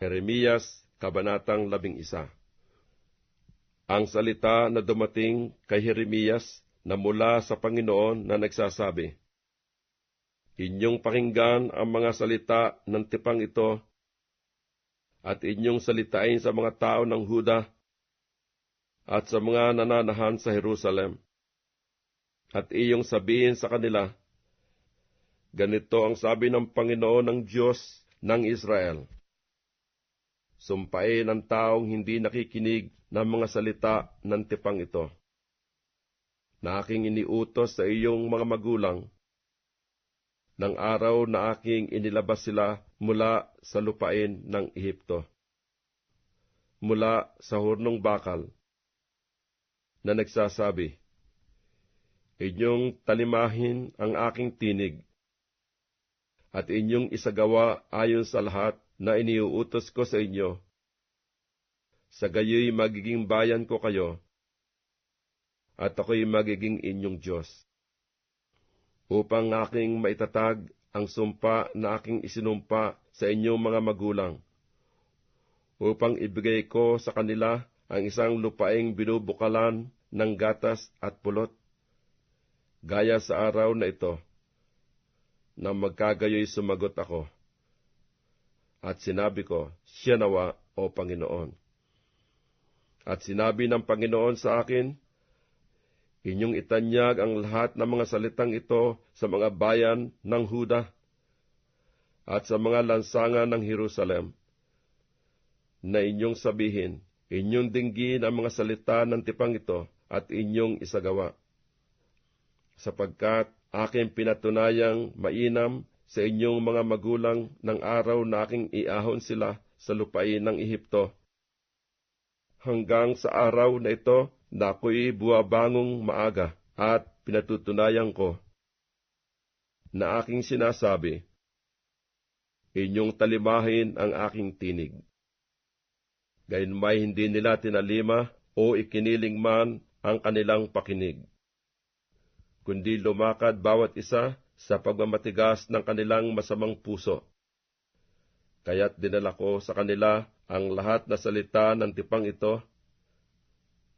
Jeremias, Kabanatang 11 Ang salita na dumating kay Jeremias na mula sa Panginoon na nagsasabi, Inyong pakinggan ang mga salita ng tipang ito at inyong salitain sa mga tao ng Huda at sa mga nananahan sa Jerusalem. At iyong sabihin sa kanila, Ganito ang sabi ng Panginoon ng Diyos ng Israel. Sumpain ang taong hindi nakikinig ng mga salita ng tipang ito. Na aking iniutos sa iyong mga magulang, ng araw na aking inilabas sila mula sa lupain ng Ehipto, mula sa hurnong bakal, na nagsasabi, Inyong talimahin ang aking tinig, at inyong isagawa ayon sa lahat na iniuutos ko sa inyo. Sa gayoy magiging bayan ko kayo, at ako'y magiging inyong Diyos. Upang aking maitatag ang sumpa na aking isinumpa sa inyong mga magulang, upang ibigay ko sa kanila ang isang lupaing binubukalan ng gatas at pulot, gaya sa araw na ito, na magkagayoy sumagot ako at sinabi ko, Siya nawa, O Panginoon. At sinabi ng Panginoon sa akin, Inyong itanyag ang lahat ng mga salitang ito sa mga bayan ng Huda at sa mga lansangan ng Jerusalem, na inyong sabihin, inyong dinggin ang mga salita ng tipang ito at inyong isagawa. Sapagkat aking pinatunayang mainam sa inyong mga magulang ng araw na aking iahon sila sa lupain ng Ehipto. Hanggang sa araw na ito na ako'y buwabangong maaga at pinatutunayan ko na aking sinasabi, inyong talimahin ang aking tinig. Gayunmay hindi nila tinalima o ikiniling man ang kanilang pakinig, kundi lumakad bawat isa sa pagmamatigas ng kanilang masamang puso. Kaya't dinala ko sa kanila ang lahat na salita ng tipang ito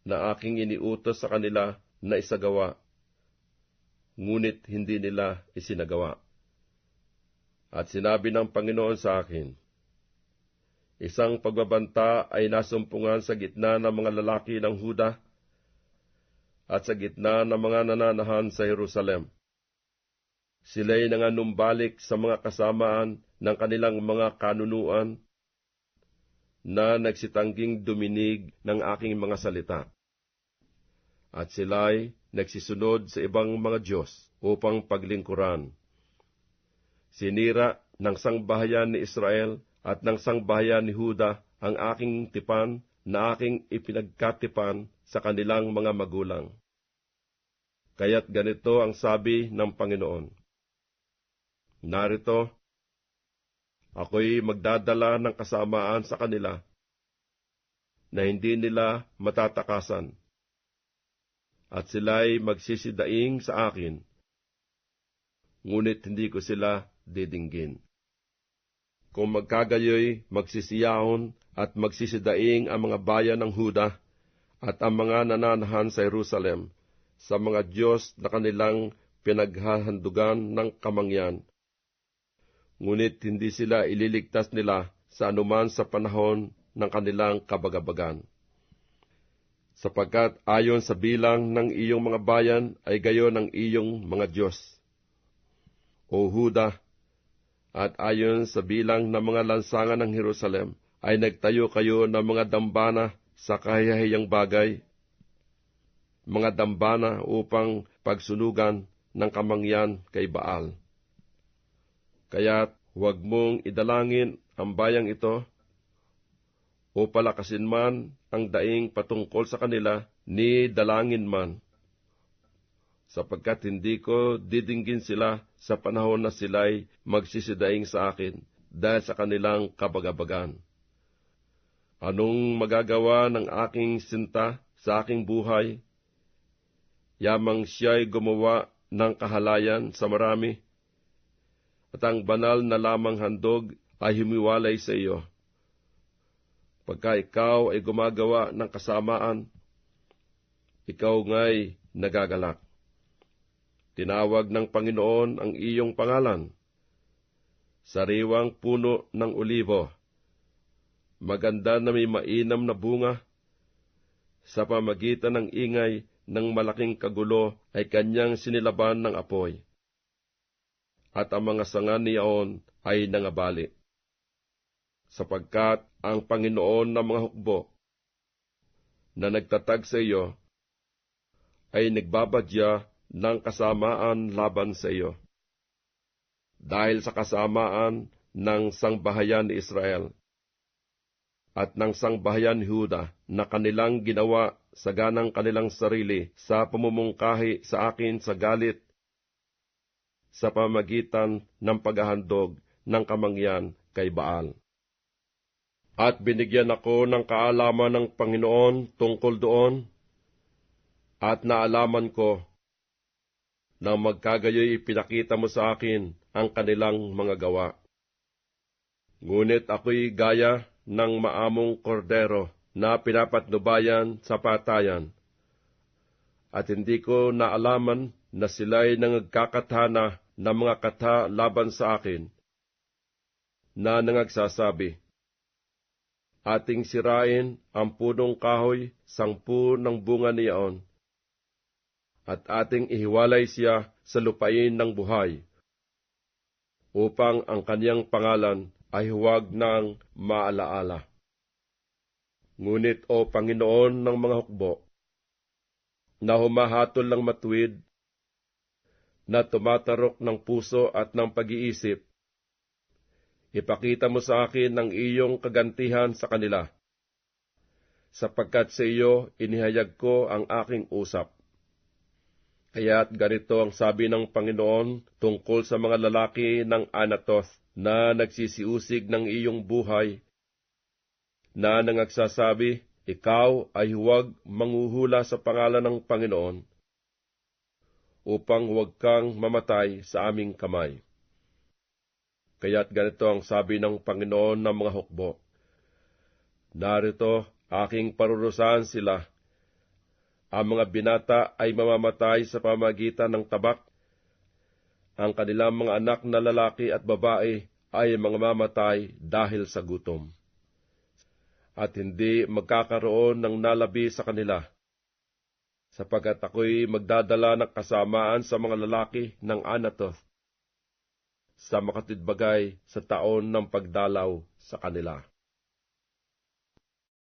na aking iniutos sa kanila na isagawa, ngunit hindi nila isinagawa. At sinabi ng Panginoon sa akin, Isang pagbabanta ay nasumpungan sa gitna ng mga lalaki ng Huda at sa gitna ng mga nananahan sa Jerusalem Sila'y nanganumbalik sa mga kasamaan ng kanilang mga kanunuan na nagsitangging duminig ng aking mga salita. At sila'y nagsisunod sa ibang mga Diyos upang paglingkuran. Sinira ng sangbahayan ni Israel at ng sangbahayan ni Huda ang aking tipan na aking ipinagkatipan sa kanilang mga magulang. Kaya't ganito ang sabi ng Panginoon Narito, ako'y magdadala ng kasamaan sa kanila na hindi nila matatakasan, at sila'y magsisidaing sa akin, ngunit hindi ko sila didinggin. Kung magkagayoy, magsisiyahon at magsisidaing ang mga bayan ng Huda at ang mga nananahan sa Jerusalem sa mga Diyos na kanilang pinaghahandugan ng kamangyan ngunit hindi sila ililigtas nila sa anuman sa panahon ng kanilang kabagabagan. Sapagkat ayon sa bilang ng iyong mga bayan ay gayon ng iyong mga Diyos. O Huda, at ayon sa bilang ng mga lansangan ng Jerusalem, ay nagtayo kayo ng mga dambana sa kahihayang bagay, mga dambana upang pagsunugan ng kamangyan kay Baal. Kaya huwag mong idalangin ang bayang ito o palakasin man ang daing patungkol sa kanila ni dalangin man. Sapagkat hindi ko didinggin sila sa panahon na sila'y magsisidaing sa akin dahil sa kanilang kabagabagan. Anong magagawa ng aking sinta sa aking buhay? Yamang siya'y gumawa ng kahalayan sa marami at ang banal na lamang handog ay humiwalay sa iyo. Pagka ikaw ay gumagawa ng kasamaan, ikaw nga'y nagagalak. Tinawag ng Panginoon ang iyong pangalan. Sariwang puno ng olibo. Maganda na may mainam na bunga. Sa pamagitan ng ingay ng malaking kagulo ay kanyang sinilaban ng apoy. At ang mga sanga niyaon ay nangabali. Sapagkat ang Panginoon ng mga hukbo na nagtatag sa iyo ay nagbabadya ng kasamaan laban sa iyo. Dahil sa kasamaan ng sangbahayan ni Israel at ng sangbahayan Huda na kanilang ginawa sa ganang kanilang sarili sa pamumungkahi sa akin sa galit sa pamagitan ng paghahandog ng kamangyan kay Baal. At binigyan ako ng kaalaman ng Panginoon tungkol doon, at naalaman ko na magkagayoy ipinakita mo sa akin ang kanilang mga gawa. Ngunit ako'y gaya ng maamong kordero na pinapatnubayan sa patayan, at hindi ko naalaman na sila'y nangagkakathana ng mga kata laban sa akin, na nangagsasabi, Ating sirain ang punong kahoy, sangpu ng bunga niyaon, at ating ihiwalay siya sa lupain ng buhay, upang ang kanyang pangalan ay huwag nang maalaala. Ngunit o Panginoon ng mga hukbo, na humahatol ng matuwid, na tumatarok ng puso at ng pag-iisip, ipakita mo sa akin ang iyong kagantihan sa kanila, sapagkat sa iyo inihayag ko ang aking usap. Kaya't ganito ang sabi ng Panginoon tungkol sa mga lalaki ng Anatoth na nagsisiusig ng iyong buhay, na nangagsasabi, ikaw ay huwag manguhula sa pangalan ng Panginoon, upang huwag kang mamatay sa aming kamay. Kaya't ganito ang sabi ng Panginoon ng mga hukbo, Narito, aking parurusahan sila, ang mga binata ay mamamatay sa pamagitan ng tabak. Ang kanilang mga anak na lalaki at babae ay mga mamatay dahil sa gutom. At hindi magkakaroon ng nalabi sa kanila, sapagat ako'y magdadala ng kasamaan sa mga lalaki ng Anatoth sa makatidbagay sa taon ng pagdalaw sa kanila.